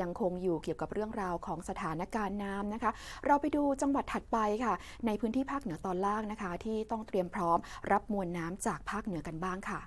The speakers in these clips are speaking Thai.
ยังคงอยู่เกี่ยวกับเรื่องราวของสถานการณ์น้ำนะคะ เราไปดูจังหวัดถัดไปค่ะ ในพื้นที่ภาคเหนือตอนล่างนะคะ ที่ต้องเตรียมพร้อมรับมวลน้ำจากภาคเหนือกันบ้างค่ะ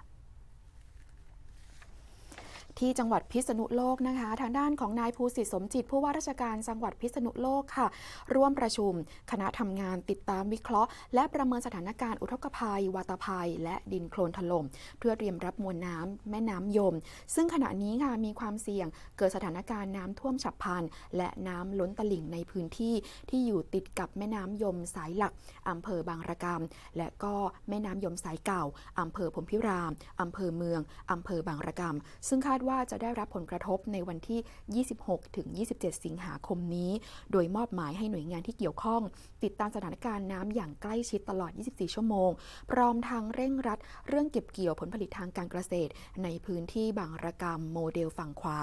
ที่จังหวัดพิษณุโลกนะคะ ทางด้านของนายภูสิทธิสมจิต ผู้ว่าราชการจังหวัดพิษณุโลกค่ะ ร่วมประชุม คณะทำงานติดตามวิเคราะห์ และประเมินสถานการณ์อุทกภัย วาตภัย และดินโคลนถล่มเพื่อเตรียมรับมวลน้ำแม่น้ำยม ซึ่งขณะนี้ค่ะมีความเสี่ยงเกิดสถานการณ์น้ำท่วมฉับพลัน และน้ำล้นตลิ่งในพื้นที่ที่อยู่ติดกับแม่น้ำยมสายหลักอำเภอบางระกำและก็แม่น้ำยมสายเก่าอำเภอพมพิรามอำเภอเมืองอำเภอบางระกำซึ่งคาดว่าจะได้รับผลกระทบในวันที่ 26 ถึง 27 สิงหาคมนี้ โดยมอบหมายให้หน่วยงานที่เกี่ยวข้อง ติดตามสถานการณ์น้ำอย่างใกล้ชิดตลอด 24 ชั่วโมง พร้อมทางเร่งรัด เรื่องเก็บเกี่ยวผลผลิตทางการเกษตร ในพื้นที่บางระกำโมเดลฝั่งขวา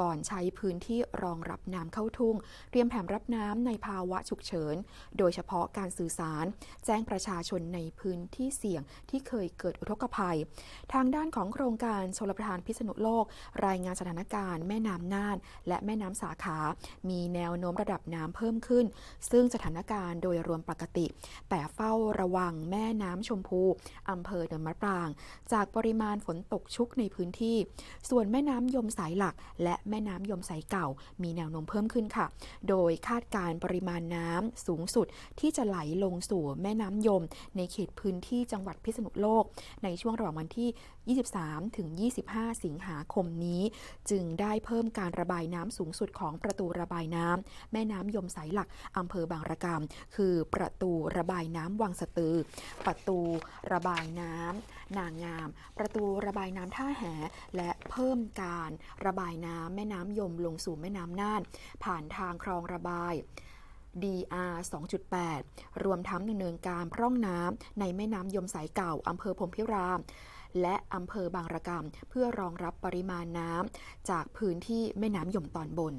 ก่อนใช้พื้นที่รองรับน้ำเข้าทุ่ง เตรียมแผนรับน้ำในภาวะฉุกเฉิน โดยเฉพาะการสื่อสาร แจ้งประชาชนในพื้นที่เสี่ยงที่เคยเกิดอุทกภัย ทางด้านของโครงการชลประทานพิษณุโลกรายงานสถานการณ์แม่น้ำน่าน และแม่น้ำสาขา มีแนวโน้มระดับน้ำเพิ่มขึ้น ซึ่งสถานการณ์โดยรวมปกติ แต่เฝ้าระวังแม่น้ำชมพูอำเภอเนินมะปราง จากปริมาณฝนตกชุกในพื้นที่ ส่วนแม่น้ำยมสายหลัก และแม่น้ำยมสายเก่า มีแนวโน้มเพิ่มขึ้นค่ะ โดยคาดการปริมาณน้ำสูงสุดที่จะไหลลงสู่แม่น้ำยม ในเขตพื้นที่จังหวัดพิษณุโลก ในช่วงระหว่างวันที่ 23 ถึง 25 สิงหาคมนี้ จึงได้เพิ่มการระบายน้ำสูงสุดของประตูระบายน้ำแม่น้ำยมสายหลักอำเภอบางระกำคือประตูระบายน้ำวังสะตือ ประตูระบายน้ำนางงาม ประตูระบายน้ำท่าแห และเพิ่มการระบายน้ำแม่น้ำยมลงสู่แม่น้ำน่าน ผ่านทางคลองระบาย DR 2.8 รวมทั้งดำเนินการพร่องน้ำในแม่น้ำยมสายเก่าอำเภอพรมพิราม และอำเภอบางระกำเพื่อรองรับปริมาณน้ำจากพื้นที่แม่น้ำยมตอนบน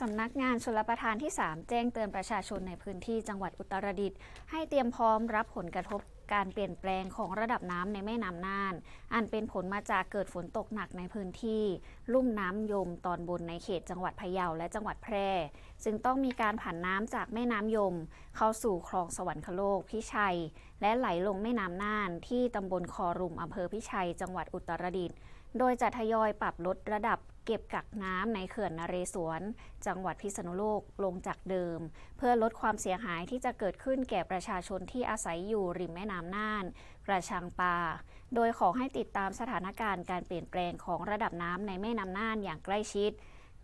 สำนักงานชลประทานที่ 3 แจ้งเตือนประชาชนในพื้นที่จังหวัดอุตรดิตถ์ให้เตรียมพร้อมรับผลกระทบ การเปลี่ยนแปลงของระดับน้ำในแม่น้ำน่าน อันเป็นผลมาจากเกิดฝนตกหนักในพื้นที่ ลุ่มน้ำยมตอนบนในเขตจังหวัดพะเยาและจังหวัดแพร่จึงต้องมีการผ่านน้ำจากแม่น้ำยม เข้าสู่คลองสวรรคโลกพิชัย และไหลลงแม่น้ำน่าน ที่ตำบลคอรุมอำเภอพิชัย จังหวัดอุตรดิตถ์โดยจะทยอยปรับลดระดับ เก็บกักน้ำในเขื่อนนเรศวร จังหวัดพิษณุโลกลงจากเดิม เพื่อลดความเสียหายที่จะเกิดขึ้นแก่ประชาชนที่อาศัยอยู่ริมแม่น้ำน่าน กระชังปลาโดยขอให้ติดตามสถานการณ์การเปลี่ยนแปลงของระดับน้ำในแม่น้ำน่านอย่างใกล้ชิด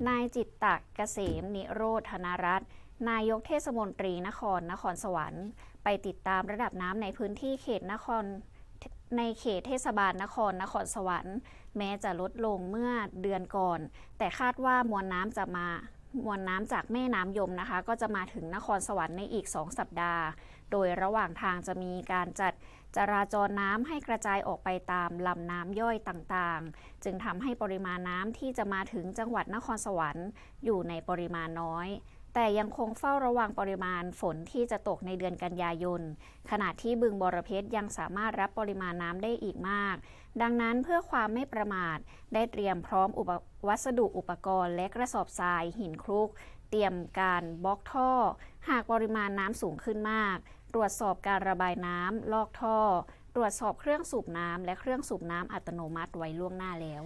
นายจิตตะเกษม นิโรธนรัตน์นายกเทศมนตรีนครนครสวรรค์ ไปติดตามระดับน้ำในพื้นที่เขตนคร ในเขตเทศบาลนครนครสวรรค์ แม้จะลดลงเมื่อเดือนก่อน แต่คาดว่ามวลน้ำจะมามวลน้ำจากแม่น้ำยมนะคะ ก็จะมาถึงนครสวรรค์ในอีก 2 สัปดาห์ โดยระหว่างทางจะมีการจัดจราจรน้ำให้กระจายออกไปตามลำน้ำย่อยต่างๆ จึงทำให้ปริมาณน้ำที่จะมาถึงจังหวัดนครสวรรค์ อยู่ในปริมาณน้อย แต่ยังคงเฝ้าระวังปริมาณฝนที่จะตกในเดือนกันยายน ขณะที่บึงบรเพชรยังสามารถรับปริมาณน้ำได้อีกมาก ดังนั้นเพื่อความไม่ประมาท ได้เตรียมพร้อมอุปวัสดุอุปกรณ์ และกระสอบทรายหินคลุก เตรียมการบล็อกท่อ หากปริมาณน้ำสูงขึ้นมาก ตรวจสอบการระบายน้ำลอกท่อ ตรวจสอบเครื่องสูบน้ำและเครื่องสูบน้ำอัตโนมัติไว้ล่วงหน้าแล้ว